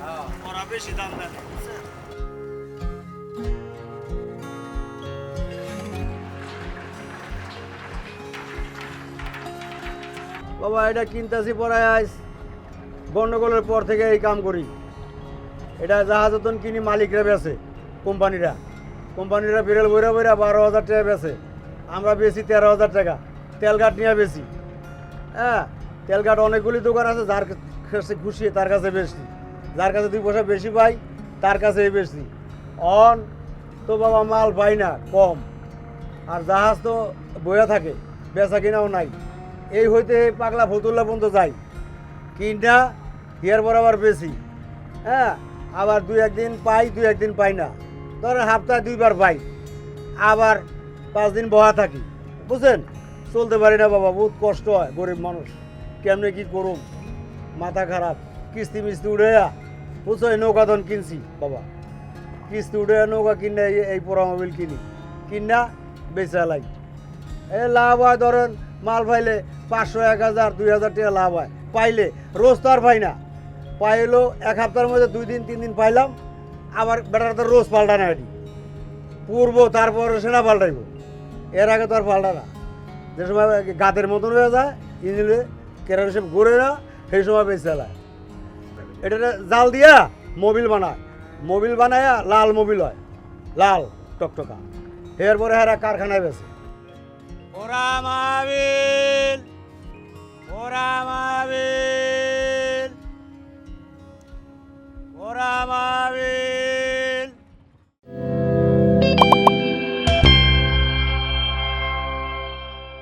হ্যাঁ। বাবা এটা কিনতেছি পরে আইস গন্ডগোলের পর থেকে এই কাম করি। এটা জাহাজতন কিনি মালিকরা বেছে কোম্পানিরা। কোম্পানিরা বিরল বইরা বইরা বারো হাজার টাকা বেছে। আমরা বেশি তেরো হাজার টাকা। তেলঘাট নিয়ে বেশি। হ্যাঁ তেলঘাট অনেকগুলি দোকান আছে, যার কাছে খুশি, তার কাছে বেশি। যার কাছে দুই পয়সা বেশি পাই, তার কাছে বেশি। অন, তো বাবা মাল পাই না, কম। আর জাহাজ তো বইয়া থাকে, বেচা কিনাও নাই। এই হইতে পাগলা ফতুল্লা পর্যন্ত যাই। কিনা, হিয়ার বরাবর বেশি। হ্যাঁ আবার দুই একদিন পাই, দুই একদিন পাই না। ধরেন সপ্তাহে দুইবার পাই। আবার পাঁচ দিন বহা থাকি। বুঝছেন? চলতে পারি না বাবা, বহুত কষ্ট হয়, গরিব মানুষ। কেমনে কি করুম? মাথা খারাপ। কিস্তি মিস্তি উড়ে বুঝছ এই নৌকা নৌকাধন কিনছি বাবা। কিস্তি উঠে নৌকা কিনে এই- পোড়া মোবিল কিনি। কিনা বেচা লাই। এ লাভ হয় ধরেন, মাল পাইলে পাঁচশো, এক হাজার, দুই হাজার টাকা লাভ হয়। পাইলে রোজ তো আর পাই না। পাইলো এক সপ্তাহের মধ্যে দুই দিন, তিন দিন পাইলাম, আবার বেটার তো রোজ পাল্টা না এটি পূর্ব, তারপর সেনা পাল্টাইব। এর আগে তো আর পাল্টা না যে সময় গাতের মতন হয়ে যায়, ইঞ্জিনে সব ঘুরে না, সেই সময় বেশ চালায় এটা জাল দিয়া মোবিল বানায়। মোবিল বানায় লাল মোবিল হয়। লাল, টকটকা। এরপরে হেরা কারখানায় বেছে ওরা